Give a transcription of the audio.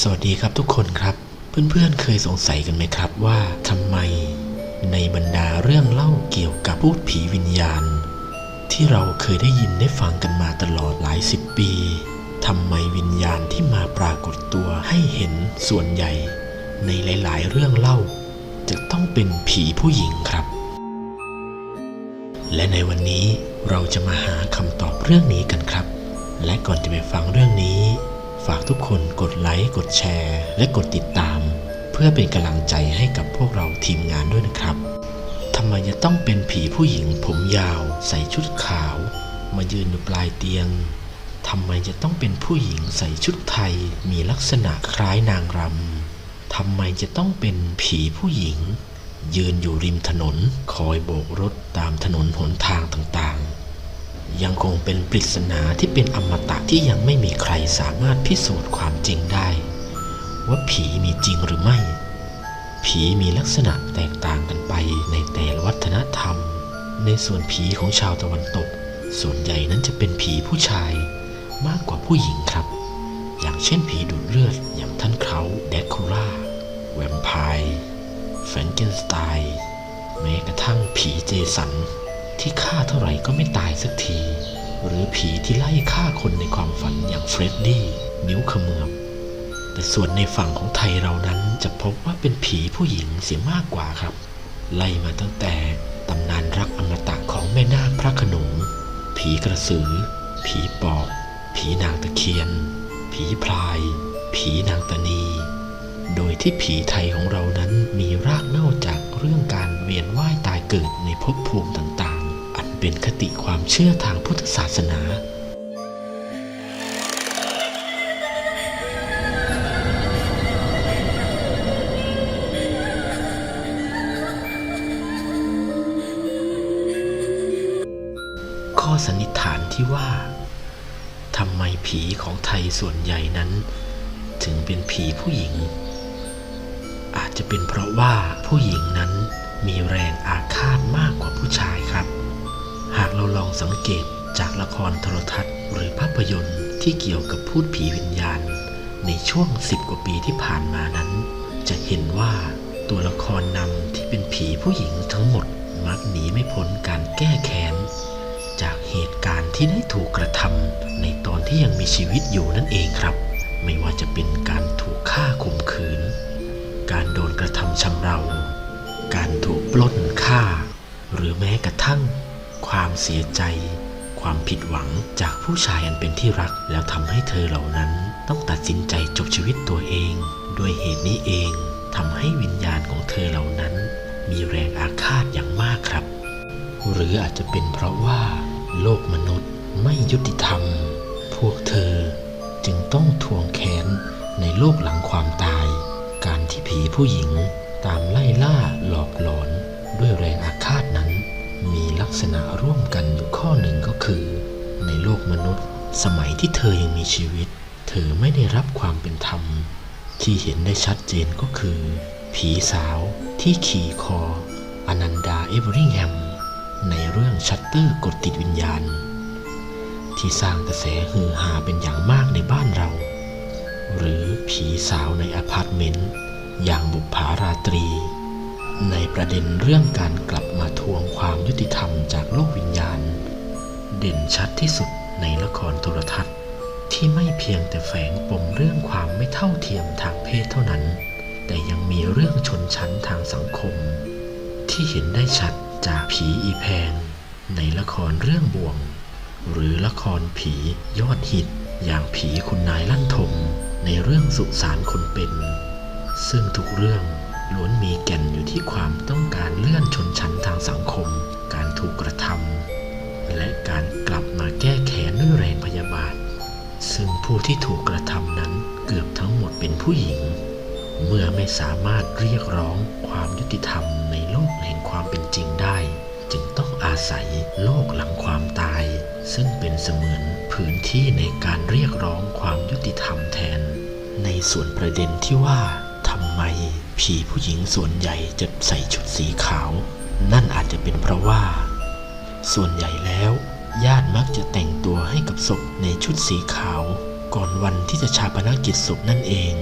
สวัสดีครับทุกคนครับ เพื่อนๆเคยสงสัยกันไหมครับว่าทำไมในบรรดาเรื่องเล่าเกี่ยวกับพูดผีวิญญาณ ที่เราเคยได้ยินได้ฟังกันมาตลอดหลายสิบปีทำไมวิญญาณที่มาปรากฏตัวให้เห็นส่วนใหญ่ ในหลาย ๆ เรื่องเล่า จะต้องเป็นผีผู้หญิงครับ และในวันนี้เราจะมาหาคำตอบเรื่องนี้กันครับ และก่อนจะไปฟังเรื่องนี้ ฝากทุกคนกดไลค์ กดแชร์ และกดติดตาม เพื่อเป็นกำลังใจให้กับพวกเราทีมงานด้วยนะครับทำไมจะต้องเป็นผีผู้หญิงผมยาว ใส่ชุดขาว มายืนอยู่ปลายเตียงทำไมจะต้องเป็นผู้หญิงใส่ชุดไทยมีลักษณะคล้ายนางรำทำไมจะต้องเป็นผีผู้หญิง ยืนอยู่ริมถนน คอยโบกรถตามถนนหนทางต่างๆ ยังคงเป็นปริศนาที่เป็นอมตะที่ยังไม่มีใครสามารถพิสูจน์ความจริงได้ ว่าผีมีจริงหรือไม่ ผีมีลักษณะแตกต่างกันไปในแต่ละวัฒนธรรม ในส่วนผีของชาวตะวันตก ส่วนใหญ่นั้นจะเป็นผีผู้ชายมากกว่าผู้หญิงครับ อย่างเช่นผีดูดเลือดอย่างท่านเขาแดกคูล่าแวมไพร์แฟรงเกนสไตน์แม้กระทั่งผีเจสัน ที่ฆ่าเท่าไหร่ก็ไม่ตายสักที หรือผีที่ไล่ฆ่าคนในความฝันอย่างเฟรดดี้นิ้วขมือบแต่ส่วนในฝั่งของไทยเรานั้นจะพบว่าเป็นผีผู้หญิงเสียมากกว่าครับ ไล่มาตั้งแต่ตำนานรักอมตะของแม่นาคพระขนงผีกระสือ ผีปอบ ผีนางตะเคียน ผีพลาย ผีนางตะนี โดยที่ผีไทยของเรานั้นมีรากเหง้าจากเรื่องการเวียนว่ายตายเกิดในภพภูมิต่าง เป็นคติความเชื่อทางพุทธศาสนาข้อสันนิษฐานที่ว่าทำไมผีของไทยส่วนใหญ่นั้น ถึงเป็นผีผู้หญิง อาจจะเป็นเพราะว่าผู้หญิงนั้นมีแรงอาฆาตมากกว่าผู้ชาย สังเกตจากละครโทรทัศน์หรือภาพยนตร์ที่เกี่ยวกับพูดผีวิญญาณ ในช่วงสิบกว่าปีที่ผ่านมานั้น จะเห็นว่าตัวละครนำที่เป็นผีผู้หญิงทั้งหมดมักหนีไม่พ้นการแก้แค้น จากเหตุการณ์ที่ได้ถูกกระทำในตอนที่ยังมีชีวิตอยู่นั่นเองครับ ไม่ว่าจะเป็นการถูกฆ่าข่มขืน การโดนกระทำชำเรา การถูกปล้นฆ่า หรือแม้กระทั่ง ความเสียใจ ความผิดหวังจากผู้ชายอันเป็นที่รัก แล้วทำให้เธอเหล่านั้นต้องตัดสินใจจบชีวิตตัวเอง ด้วยเหตุนี้เองทำให้วิญญาณของเธอเหล่านั้น มีแรงอาฆาตอย่างมากครับ หรืออาจจะเป็นเพราะว่า โลกมนุษย์ไม่ยุติธรรม พวกเธอจึงต้องทวงแค้นในโลกหลังความตาย การที่ผีผู้หญิงตามไล่ล่าหลอกหลอนด้วยแรง กษณะร่วมกันอยู่ข้อหนึ่งก็คือ ในโลกมนุษย์ สมัยที่เธอยังมีชีวิต เธอไม่ได้รับความเป็นธรรม ที่เห็นได้ชัดเจนก็คือ ผีสาวที่ขี่คอ อนันดาเอเวอริงแฮม ในเรื่องชัตเตอร์กดติดวิญญาณ ที่สร้างกระแสฮือฮาเป็นอย่างมากในบ้านเรา หรือผีสาวในอพาร์ตเมนต์อย่างบุปผาราตรี ในประเด็นเรื่องการกลับมาทวงความยุติธรรมจากโลกวิญญาณ เด่นชัดที่สุดในละครโทรทัศน์ ที่ไม่เพียงแต่แฝงปมเรื่องความไม่เท่าเทียมทางเพศเท่านั้น แต่ยังมีเรื่องชนชั้นทางสังคม ที่เห็นได้ชัดจากผีอีแพง ในละครเรื่องบ่วง หรือละครผียอดฮิต อย่างผีคุณนายลั่นทมในเรื่องสุสานคนเป็น ซึ่งทุกเรื่อง ล้วนมีแก่นอยู่ที่ความต้องการเลื่อนชนชั้นทางสังคม การถูกกระทำและการกลับมาแก้แค้นด้วยแรงพยาบาท ซึ่งผู้ที่ถูกกระทำนั้นเกือบทั้งหมดเป็นผู้หญิง เมื่อไม่สามารถเรียกร้องความยุติธรรมในโลกแห่งความเป็นจริงได้ จึงต้องอาศัยโลกหลังความตาย ซึ่งเป็นเสมือนพื้นที่ในการเรียกร้องความยุติธรรมแทน ในส่วนประเด็นที่ว่าทำไม ผีผู้หญิงส่วนใหญ่จะใส่ชุดสีขาว นั่นอาจจะเป็นเพราะว่า ส่วนใหญ่แล้ว ญาติมักจะแต่งตัวให้กับศพในชุดสีขาว ก่อนวันที่จะชาปนกิจศพนั่นเอง